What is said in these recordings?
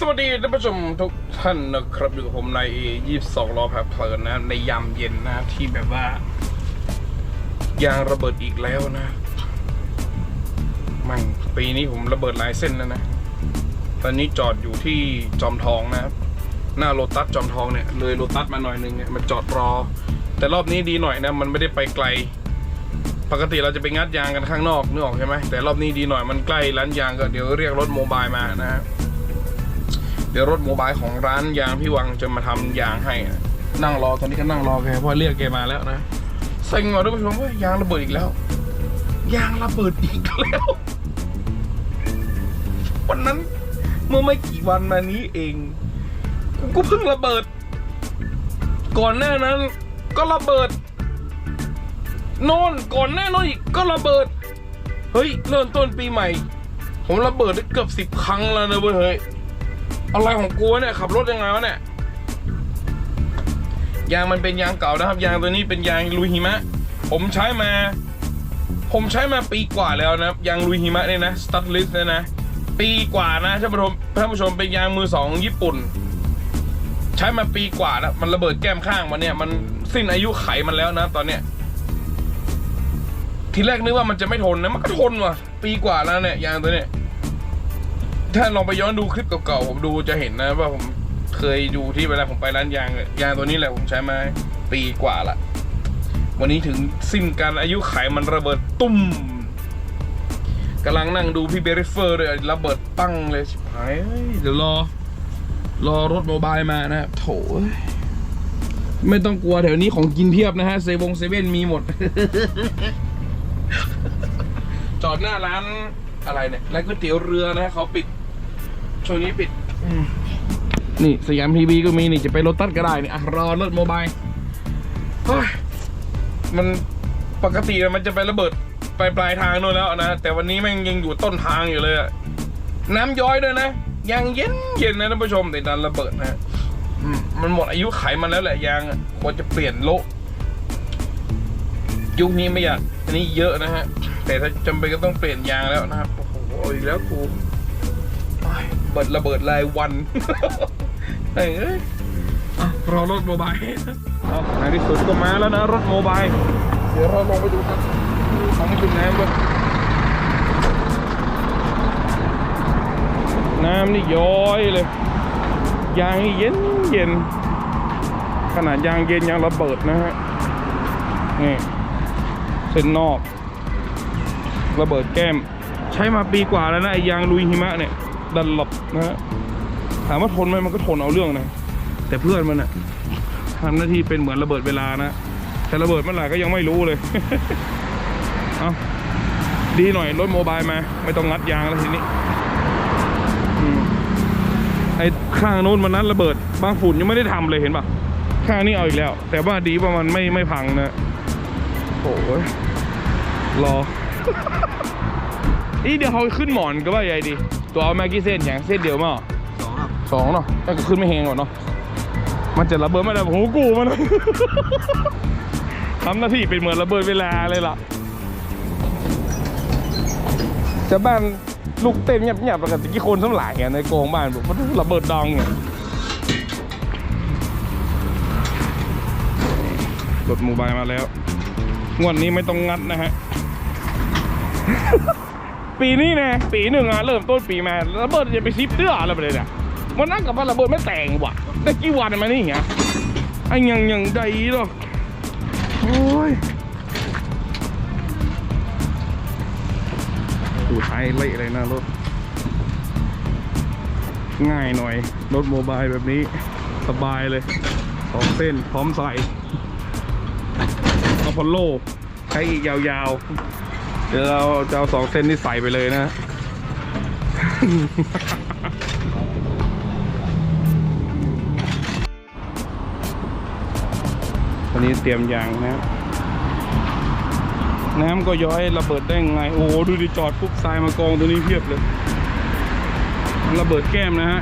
สวัสดีท่านผู้ชมทุกท่านนะครับอยู่กับผมใน22ล้อแพเพลินนะในยามเย็นนะที่แบบว่ายางระเบิดอีกแล้วนะมันปีนี้ผมระเบิดหลายเส้นแล้วนะ ตอนนี้จอดอยู่ที่จอมทองนะครับ หน้าโลตัสจอมทองเนี่ยเลยโลตัสมาหน่อยนึงเนี่ยมันจอดรอ แต่รอบนี้ดีหน่อยนะมันไม่ได้ไปไกล ปกติเราจะไปงัดยางกันข้างนอกนึกออกใช่ไหมแต่รอบนี้ดีหน่อยมันใกล้ร้านยางก็เดี๋ยวเรียกรถโมบายมานะฮะ เดี๋ยวรถโมบายของร้านยางพี่วังจะมาทำยางให้นะนั่งรอตอนนี้ก็นั่งรอแกเพราะเรียกแกมาแล้วนะเซ็งว่ะทุกผู้ชมว่ายางระเบิดอีกแล้ว ยางระเบิดอีกแล้ว วันนั้นเมื่อไม่กี่วันมานี้เองกูเพิ่งระเบิด ก่อนหน้านั้น ก็ระเบิดโน่นก่อนหน้านั้นอีกก็ระเบิด เฮ้ยเริ่มต้นปีใหม่ ผมระเบิดได้เกือบสิบครั้งแล้วนะเว้ยเฮ้ย อะไรของกูวะเนี่ยขับรถยังไงวะเนี่ยยางมันเป็นยางเก่านะครับ ยางตัวนี้เป็นยางลุยหิมะ ผมใช้มา ผมใช้มาปีกว่าแล้วนะครับยางลุยหิมะเนี่ยนะสตัดลิสเนี่ยนะปีกว่านะท่านผู้ชมท่านผู้ชมเป็นยางมือสองญี่ปุ่น ใช้มาปีกว่าแล้วมันระเบิดแก้มข้างมันเนี่ย มันสิ้นอายุไขมันแล้วนะตอนเนี้ยทีแรกนึกว่ามันจะไม่ทนนะมันก็ทนว่ะ ปีกว่าแล้วเนี่ยยางตัวเนี้ย ถ้าลองไปย้อนดูคลิปเก่าๆผมดูจะเห็นนะว่าผมเคยดูที่เวลาผมไปร้านยางเนี่ยยางตัวนี้แหละผมใช้มาปีกว่าละวันนี้ถึงสิ้นการอายุไขมันระเบิดตุ้มกำลังนั่งดูพี่เบริเฟอร์เลยระเบิดปั้งเลยชิบหายเอ้ยเดี๋ยวรอ รอรถโมบายมานะครับโถเอ้ยไม่ต้องกลัวแถวนี้ของกินเพียบนะฮะเซวงเซเว่นมีหมด จอดหน้าร้านอะไรเนี่ยร้านก๋วยเตี๋ยวเรือนะฮะเขาปิด ช่วงนี้ปิดนี่สยามทีวีก็มีนี่จะไปรถตัดก็ได้นี่อะรอรถโมบายมันปกติมันจะไประเบิดไปปลายทางนู่นแล้วนะ แต่วันนี้แม่งยังอยู่ต้นทางอยู่เลยอะน้ำย้อยด้วยนะ ยังเย็นเย็นนะท่านผู้ชมแต่ดันระเบิดนะมันหมดอายุไขมันแล้วแหละยางควรจะเปลี่ยนโลยุคนี้ไม่อยากอันนี้เยอะนะฮะ แต่ถ้าจำเป็นก็ต้องเปลี่ยนยางแล้วนะครับ โอ้โหอีกแล้วกู เบิดระเบิดรายวันเอ้ยเอ้ยอะรอรถโมบายเอาในที่สุดก็มาแล้วนะรถโมบาย เดี๋ยวเราลงไปดูกันของจุดน้ำก่อนน้ำนี่ย้อยเลย ยางนี่เย็นเย็น ขนาดยางเย็นยางระเบิดนะฮะ นี่เส้นนอก ระเบิดแก้ม ใช้มาปีกว่าแล้วนะไอ้ยางลุยหิมะเนี่ย ดันหลบนะฮะถามว่าทนไหมมันก็ทนเอาเรื่องนะ แต่เพื่อนมันอะทำหน้าที่เป็นเหมือนระเบิดเวลานะแต่ระเบิดเมื่อไหร่ก็ยังไม่รู้เลย เอาดีหน่อยรถโมบายมา ไม่ต้องงัดยางแล้วทีนี้ไอ้ข้างโน้นมันนั้นระเบิด บางฝุ่นยังไม่ได้ทำเลยเห็นปะข้างนี้เอาอีกแล้ว แต่ว่าดีว่ามันไม่ไม่พังนะโอ้ยรอ อีเดี๋ยวเขาขึ้นหมอนก็ว่าใหญ่ดี ตัวเอาแม็กกี้เส้นอย่างเส้นเดียวมาเหรอสองครับสองเนาะแต่ก็ขึ้นไม่แหงก่อนเนาะมันจะระเบิดไม่ได้โอ้โหกูมัน ทำหน้าที่เป็นเหมือนระเบิดเวลาเลยล่ะจะบ้านลูกเต้นเงียบๆแล้วกันตะกี้คนทั้งหลายเนี่ยในโกงบ้านบอกว่าระเบิดดังเนี่ยรถโมบายมาแล้ว งวดนี้ไม่ต้องงัดนะฮะ ปีนี้นะปีหนึ่งอะเริ่มต้นปีมาระเบิดจะไปซิปเดืออะไรไปเลยเนี่ยมันนั่งกับว่าระเบิดไม่แต่งว่ะได้กี่วันมานี่เงี้ยไอ้ยังยังใดหรอกโอ้ยดูไฮไลท์เลยนะรถ ง่ายหน่อย รถโมบายแบบนี้สบายเลยสองเส้นพร้อมใส่อพอลโลใช้อีกยาวๆ เดี๋ยวเราจะเอาสองเส้นนี้ใส่ไปเลยนะวันนี้เตรียมยางนะน้ำก็ย้อยระเบิดได้ไง โอ้โหดูดิจอดปุ๊บทรายมากองตัวนี้เพียบเลยระเบิดแก้มนะฮะ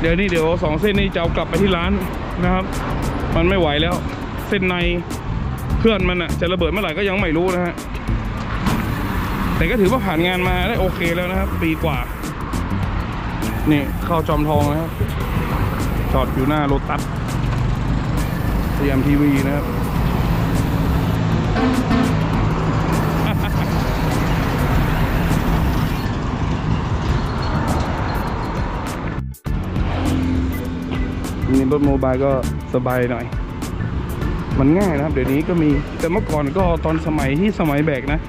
เดี๋ยวนี้เดี๋ยวสองเส้นนี้จะเอากลับไปที่ร้านนะครับ มันไม่ไหวแล้ว เส้นในเพื่อนมันอะจะระเบิดเมื่อไหร่ก็ยังไม่รู้นะฮะ แต่ก็ถือว่าผ่านงานมาได้โอเคแล้วนะครับ ปีกว่า นี่เข้าจอมทองนะครับ จอดอยู่หน้าโรตัสสยามทีวีนะครับมีรถโมบายก็สบายหน่อย มันง่ายนะครับ เดี๋ยวนี้ก็มีแต่เมื่อก่อนก็ตอนสมัยที่สมัยแบกนะ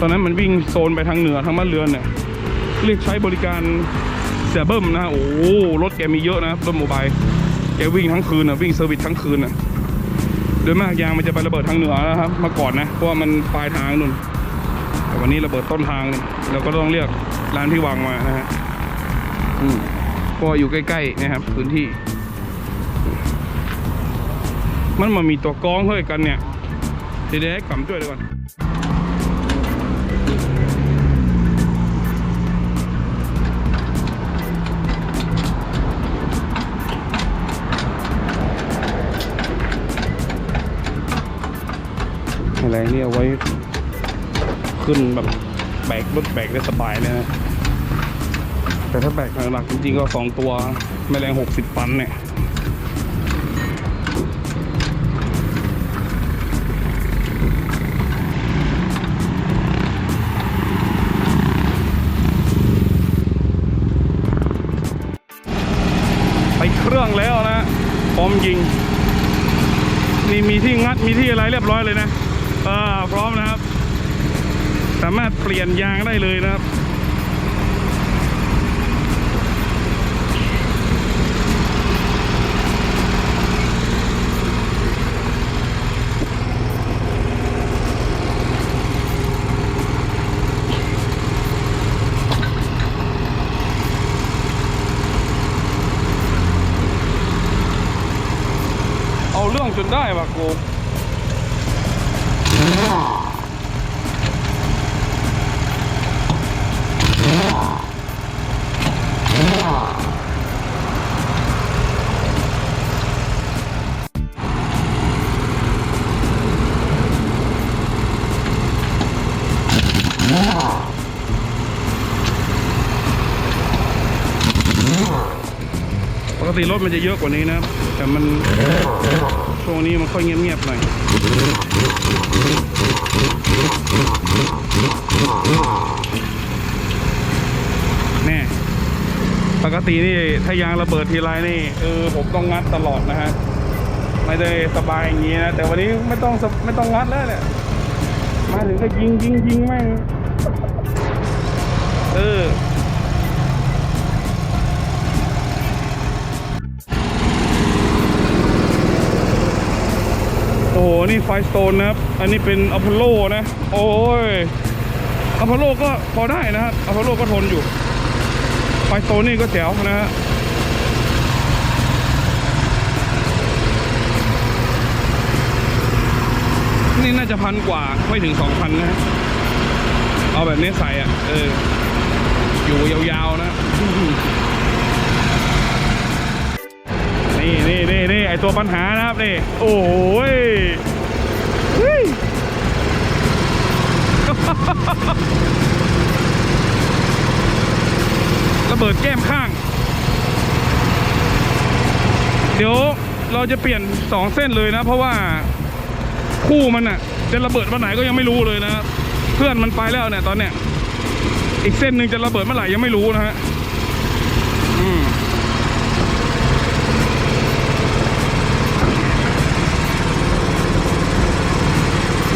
ตอนนั้นมันวิ่งโซนไปทางเหนือทางบ้านเรือนเนี่ยเรียกใช้บริการเสียเบิ้มนะโอ้รถแกมีเยอะนะครับรถโมบายแกวิ่งทั้งคืนอะวิ่งเซอร์วิสทั้งคืนอะโดยมากยางมันจะไประเบิดทางเหนือนะครับมื่อก่อนนะเพราะว่ามันปลายทางนู่นแต่วันนี้ระเบิดต้นทางเราก็ต้องเรียกร้านที่วางมานะฮะอืมเพราะอยู่ใกล้ๆนะครับพื้นที่ มันมามีตัวกองเฮ้ยกันเนี่ยเดี๋ยวให้กำช่วยดีกว่า อะไรนี่เอาไว้ขึ้นแบบแบกรถแบกได้สบายเลยนะแต่ถ้าแบกหนักๆจริงๆก็สองตัวไม่แรงหกสิบปันเนี่ยไปเครื่องแล้วนะพร้อมยิง นี่มีที่งัดมีที่อะไรเรียบร้อยเลยนะเออพร้อมนะครับ สามารถเปลี่ยนยางได้เลยนะครับเอาเรื่องจนได้ว่ะกู ติรถมันจะเยอะกว่านี้นะครับ แต่มันช่วงนี้มันค่อยเงียบๆหน่อยแน่ปกตินี่ถ้ายางระเบิดทีไรนี่เออผมต้องงัดตลอดนะฮะไม่ได้สบายอย่างนี้นะแต่วันนี้ไม่ต้องไม่ต้องงัดแล้วเนี่ยมาถึงก็ยิงยิงยิงแม่งเออ โอ้โห นี่ไฟสโตนนะครับ อันนี้เป็นอพอลโลนะ โอ้ยอพอลโลก็พอได้นะครับอพอลโลก็ทนอยู่ ไฟสโตนนี่ก็แจ๋วนะฮะนี่น่าจะพันกว่าไม่ถึงสองพันนะฮะเอาแบบนี้ใส่อะ เออ อยู่ยาวๆนะ ตัวปัญหานะครับนี่โอ้ยระเบิดแก้มข้าง เดี๋ยวเราจะเปลี่ยนสองเส้นเลยนะ เพราะว่าคู่มันอะจะระเบิดวันไหนก็ยังไม่รู้เลยนะ เพื่อนมันไปแล้วเนี่ยตอนเนี้ยอีกเส้นหนึ่งจะระเบิดเมื่อไหร่ยังไม่รู้นะฮะ อืม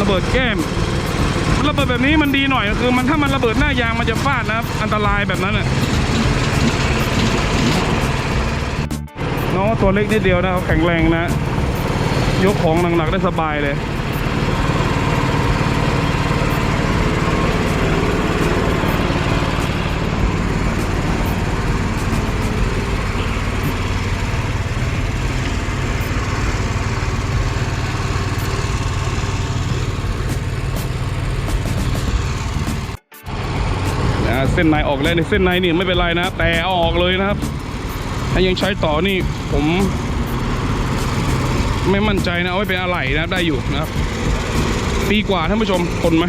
ระ เบิดแก้มระเบิดแบบนี้มันดีหน่อยคือมันถ้ามันระเบิดหน้ายางมันจะฟาดนะครับ อันตรายแบบนั้นน่ะน้องตัวเล็กนิดเดียวนะครับแข็งแรงนะ ยกของหนักๆได้สบายเลย ส้นในออกแล้วในเส้นในนี่ไม่เป็นไรนะ แต่เอาออกเลยนะครับ ถ้ายังใช้ต่อนี่ผม ไม่มั่นใจนะเอาไว้เป็นอะไหล่นะได้อยู่นะครับ ปีกว่าท่านผู้ชมทนไหม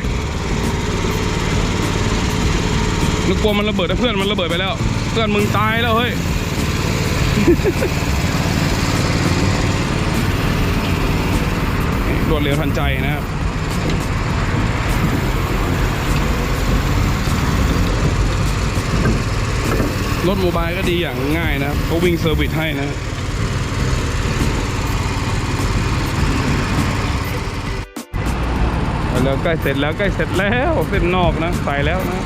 นึกกลัวมันระเบิดแต่เพื่อนมันระเบิดไปแล้ว เพื่อนมึงตายแล้วเฮ้ยรวดเร็วทันใจนะครับ รถโมบายก็ดีอย่างง่ายนะครับเขาวิ่งเซอร์วิสให้นะแล้วใกล้เสร็จแล้วใกล้เสร็จแล้วเส้นนอกนะใส่แล้วนะ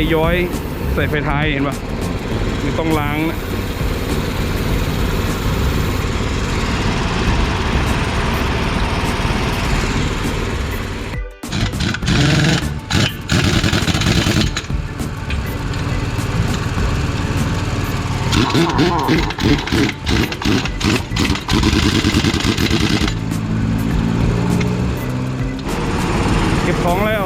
ยย้อยใส่ไฟท้ายเห็นปะไม่ต้องล้างนะเก็บของแล้ว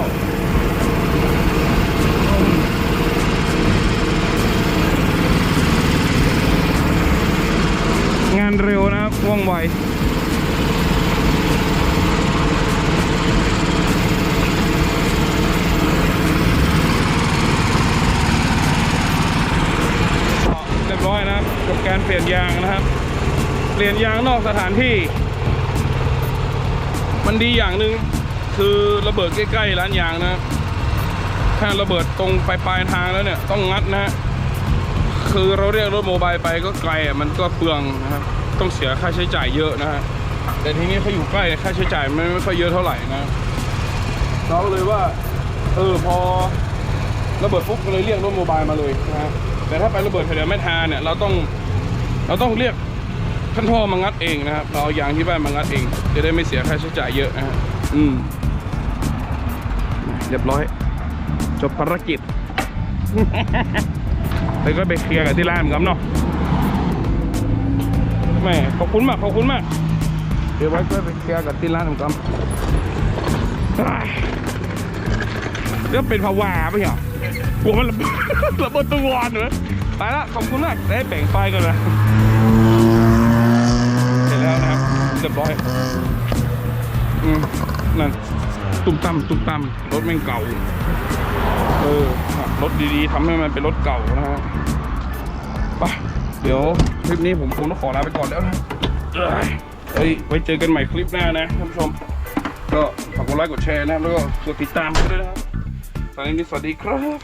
งานเร็วนะครับว่องไวเรียบร้อยนะครับ กับการเปลี่ยนยางนะครับ เปลี่ยนยางนอกสถานที่ มันดีอย่างหนึ่งคือระเบิดใกล้ๆร้านยางนะถ้าระเบิดตรงปลายทางแล้วเนี่ยต้องงัดนะฮะ คือเราเรียกรถโมบายไปก็ไกลอะมันก็เปลืองนะครับต้องเสียค่าใช้จ่ายเยอะนะฮะแต่ทีนี้เขาอยู่ใกล้ค่าใช้จ่ายมันไม่ค่อยเยอะเท่าไหร่นะเราก็เลยว่าเออพอระเบิดปุ๊บก็เลยเรียกรถโมบายมาเลยนะฮะแต่ถ้าไประเบิดแถวแม่ทาเนี่ยเราต้องเราต้องเรียกท่านพ่อมางัดเองนะครับเราเอายางที่บ้านมางัดเอง จะได้ไม่เสียค่าใช้จ่ายเยอะนะฮะอืมเรียบร้อย จบภารกิจ ไปก็ไปเคลียร์กับที่ร้านเหมือนกันเนาะแม่ขอบคุณมากขอบคุณมาก เดี๋ยวไว้ก็ไปเคลียร์กับที่ร้านเหมือนกันอ้ายเรื่องเป็นภาวะปเหรอกลัวมันระเบิดระเบิดตัววอนเหรอไปละขอบคุณมากได้แบ่งไฟกันนะเสร็จแล้วนะครับเรียบร้อยอืมนั่น ตุ้มตั้มตุ้มตั้มรถแม่งเก่า เออ รถดีๆทำให้มันเป็นรถเก่านะฮะไปเดี๋ยวคลิปนี้ผมคงต้องขอลาไปก่อนแล้วนะเอ้ยเฮ้ย ไว้เจอกันใหม่คลิปหน้านะท่านผู้ชม ก็ฝากกดไลค์กดแชร์นะแล้วก็กดติดตามกันด้วยนะครับตอนนี้สวัสดีครับ